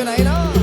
you know, you know?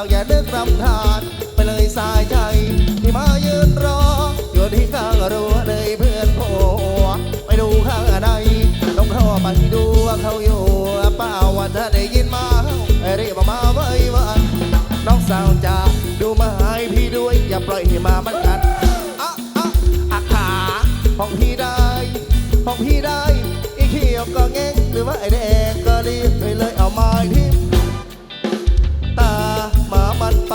ากอย่าเดินรำทาน ไปเลยสายใจ ที่มายืนรอ อยู่ที่ข้างรั้วเลยเพื่อนโผไปดูข้างในต้องเข้าไปดูว่าเขาอยู่เปล่าวันถ้าได้ยินมาเรียบมาไว้ว่นน้องสาวจ๋าดูมาให้พี่ด้วย อย่าปล่อยให้มามันกัดอะอะอะขาของพี่ได้ของพี่ได้อีเขียวก็เง้งหรือว่าไอแดงก็รีบไปเลยเอาไม้ทิ้ง หมามันไป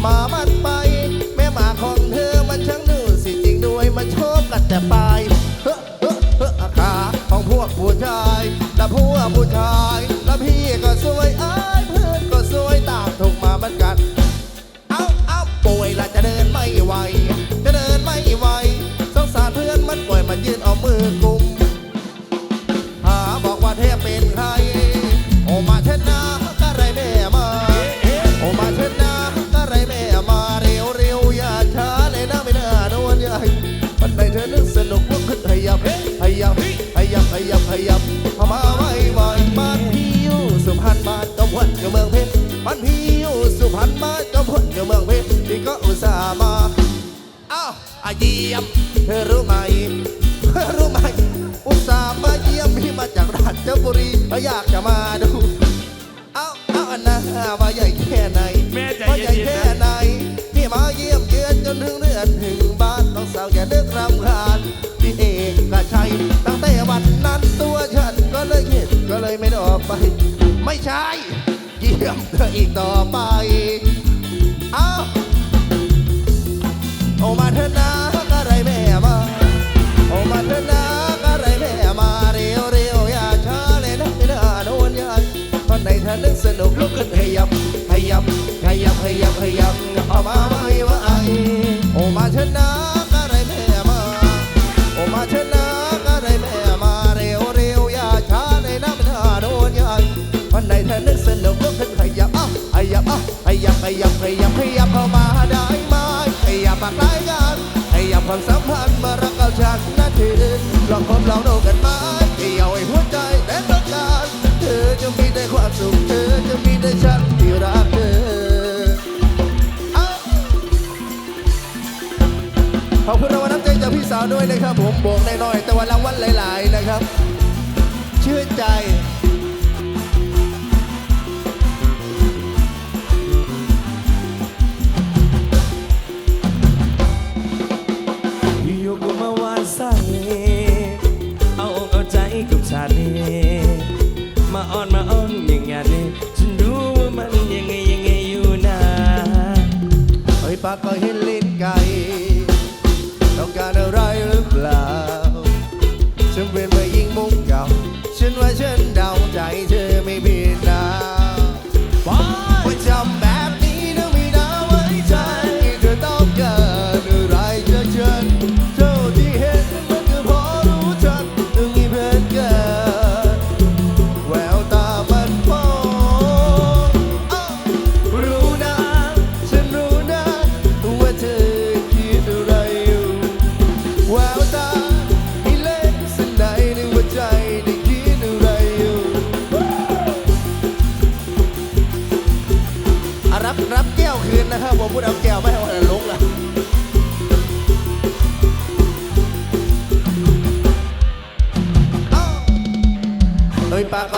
หมามันไป แม่หมาของเธอมันช่างนู๋สิจริงด้วยมันชอบกัดแต่ปลายเฮ้อเฮ้อเฮ้อขาของพวกผู้ชายและพวกผู้ชาย อีกต่อไป อ้าวโอมาเถอะนะกะไรแม่มาโอมาเถอะนะกะไรแม่มาเร็วเร็วอย่าช้าเลยนะไม่น่าโดนยันตอนไหนเธอนึกสนุกลุกขึ้นขยับขยับขยับขยับ ความสัมพันธ์มารักเอาฉันนาทีลองพบลองดูกันไหมที่เอาไอ้หัวใจแต่ต้องการเธอจะมีได้ความสุขเธอจะมีได้ฉันที่รักเธอขอบคุณรางวัลน้ำใจจากพี่สาวด้วยนะครับ ผมโบกน้อยๆแต่วันละวันหลาย ๆ นะครับเชื่อใจากก็เห็นลิ้นไก่ต้องการอะไรหรือเปล่าฉันเป็นไปยิงมุกเก่า ฉันว่าฉันดา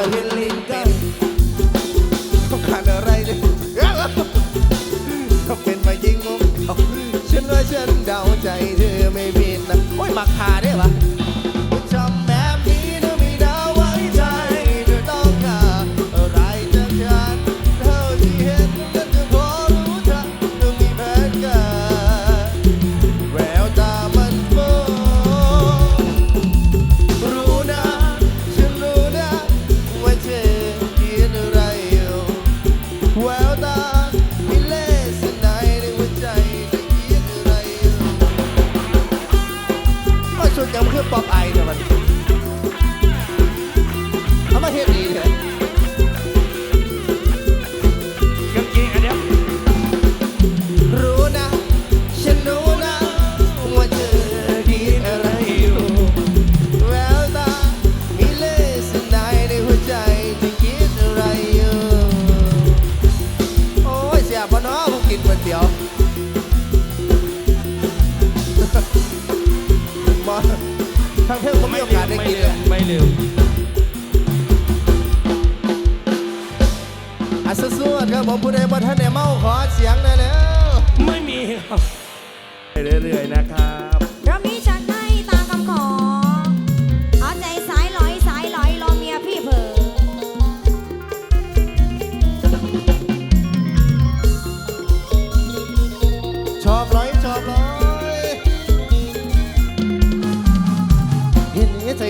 ahili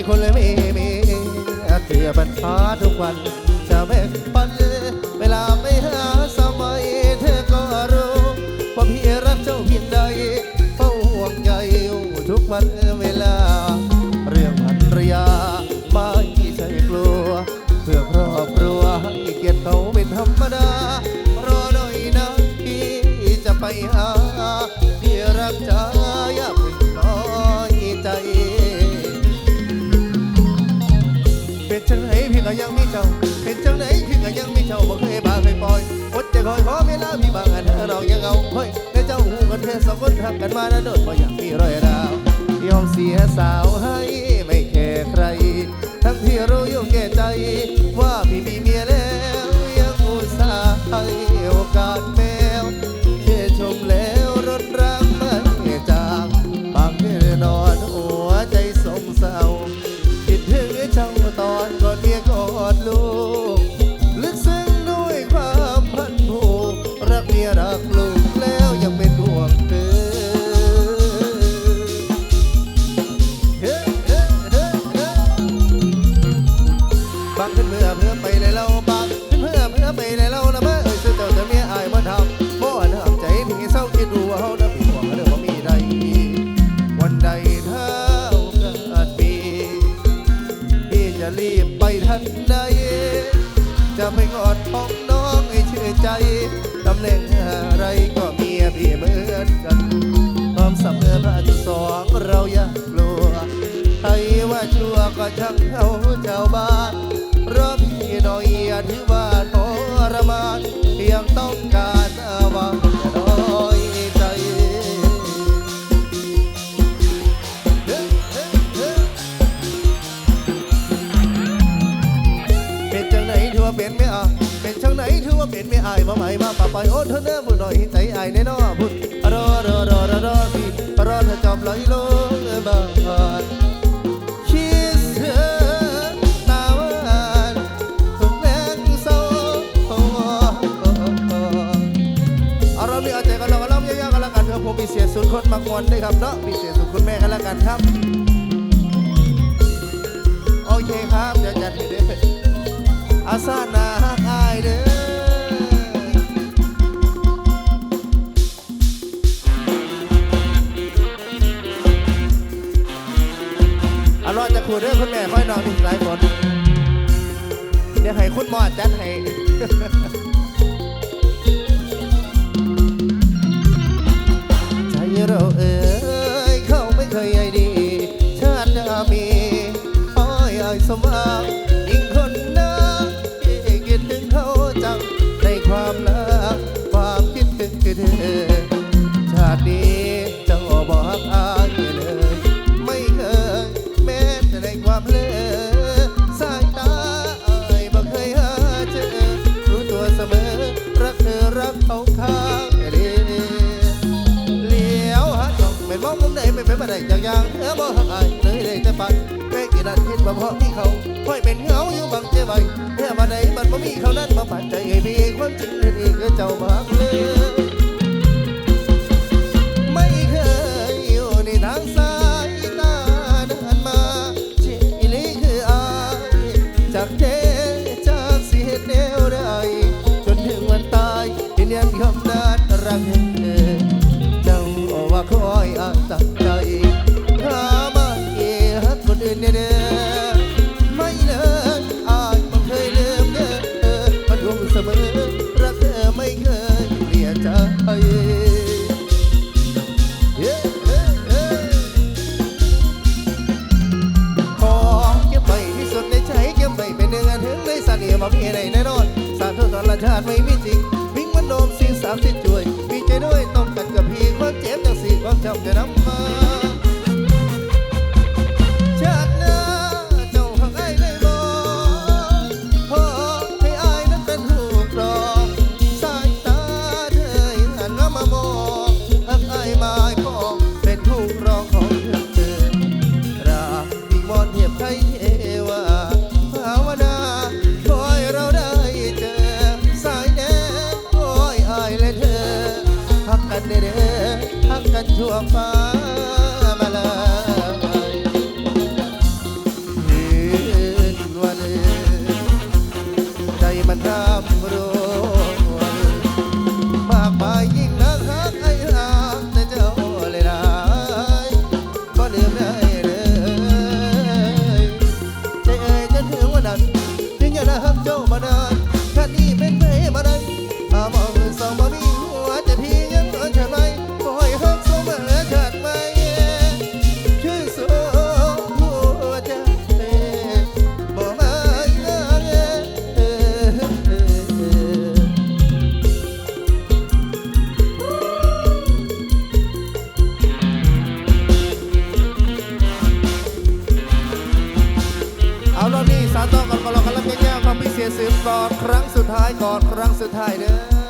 คนเลยม่มีเสียบันชาทุกวันจะไม่ปัน คนหักกันมาแล้วโดดบ่อยากมีรอยร้าว ยอมเสียสาวให้ ไปกอดของน้องให้ชื่อใจตำแหน่งอะไรก็เมียพี่เหมือนกันความสัมพันสองเราอย่ากลัวใครว่าชั่วก็ช่างเขาเจ้าบ้านรบพี่น้อยอย่าถือว่าทรมานยังต้องการ ว่าเป็นไม่อายมาใหม่มาปะไปโอ้เธอเน้อพูดหน่อยใจอายแน่นอพูดรอรอรอรอรอพี่รอเธอจอมลอยลงบ้านคิดถึงตาวานทุกแรงโซ่เอาเราเนี่เอาใจกันเราก็ร้องยากๆกันแล้วกันเถอะผมพิเศษสุดคนมากวนด้วยครับเนาะพิเศษสุดคุณแม่กันแล้วกันครับโอเคครับเดี๋ยวจัดให้เด้ออาซานาฮักอายเด้อู่เดเรื่องคุณแม่ค่อยนอนอีกหลายคนเดี๋ยวให้คุณหมอจัดให้ใจเราเอ๋ยเขาไม่เคยใยดี ชาติหน้ามีอ้อยอ้อยสมหวังยิ่ง แม่กี่นัดคิดว่าเพราะมีเขาค่อยเป็นเหงาอยู่บางเจ้าใบแค่มาไหนมันบ่มีเขานั้นมาปั่นใจให้พี่ความจริงนี่คือเจ้ามา หัก ก่อนครั้งสุดท้ายเด้อ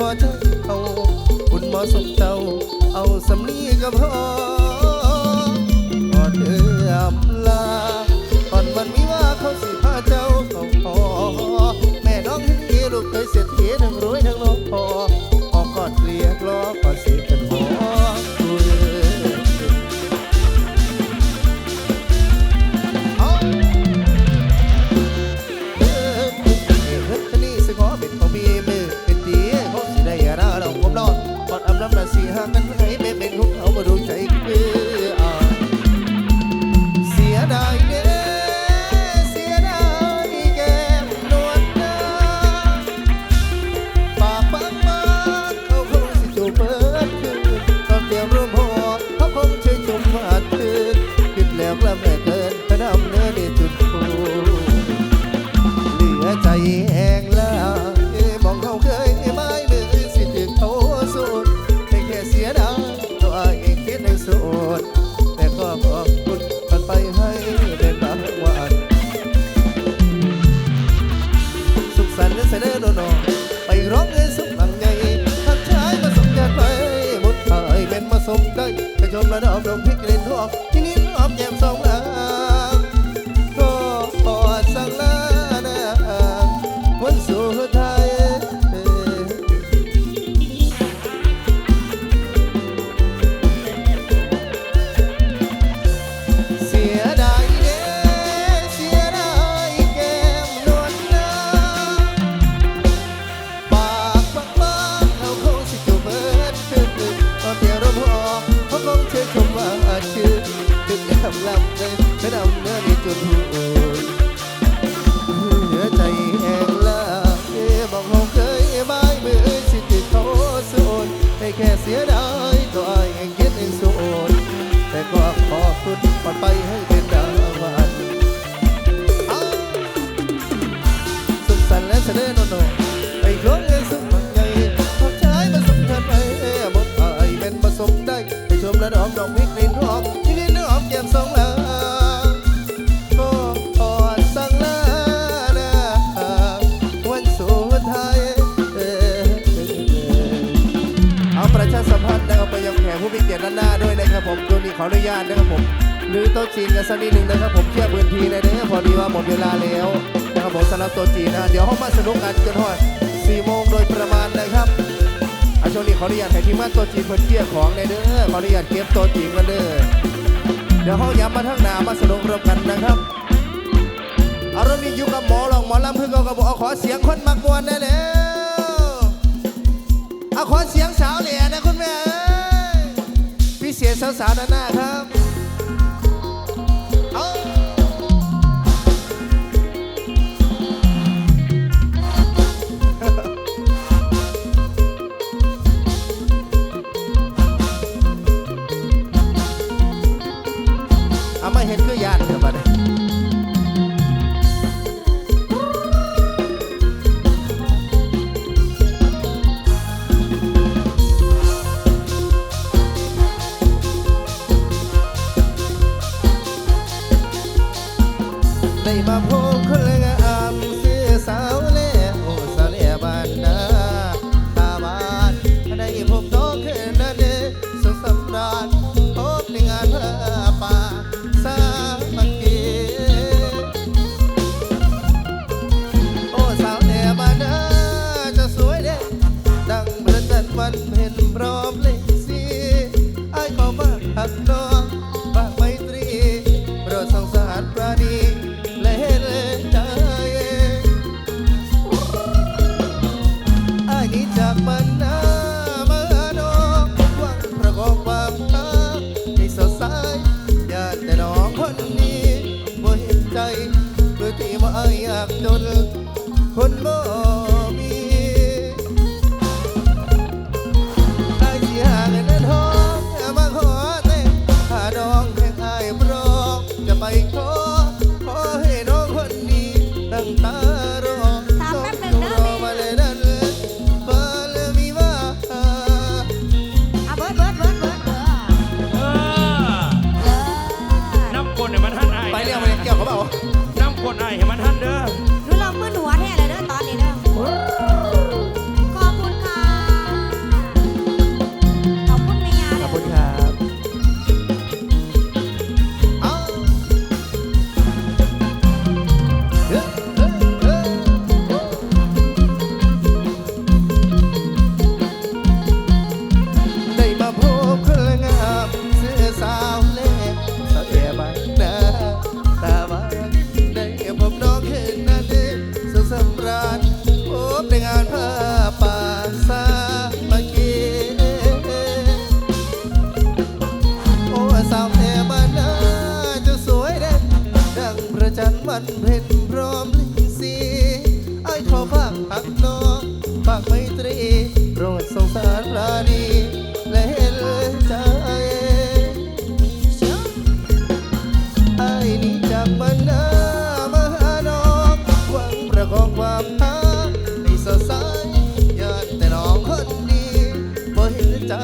พ่อใจเอาคุณหมอสมเจ้า เอาสำนีก็พอก่อนเอื้อมลาก่อนวันวิว่าเขาสิพาเจ้าเขาพอ man have no ขออนุญาตนะครับผมหรือโต๊ะจีนกันสักนิดหนึ่งนะครับผมเชื่อพื้นที่เลยนะพอดีว่าหมดเวลาแล้วนะครับผมสำหรับโต๊ะจีนนะเดี๋ยวห้องมาสนุกกันจนทอดสี่โมงโดยประมาณนะครับอาช่วนี่ขออนุญาตให้ทีมงาโต๊ะจีนเพิ่นเกี่ยของเลยเด้อขออนุญาตเก็บโต๊ะจีนกันเด้อเดี๋ยวห้องย้ำมาทั้งหนามาสนุกร่วมกันนะครับอารมณ์นี้อยู่กับหมอลองหมอลำเพื่อนก็กระบอกขอเสียงคนมากวนได้แล้วเอาขอเสียงสาวเหลียนะคุณแม่ สาวๆด้านหน้าครับ จันมันเพ็ญพร้อมลิงสีไอ้ขอภากอักน้องภากไม่ตรีโปรดสงสารรานีและเห็นใจไอ้นี่จากมันนามาหาน้องหวังประกอบความหาในสดใสยานแต่น้องคนดีบ่เห็นใจ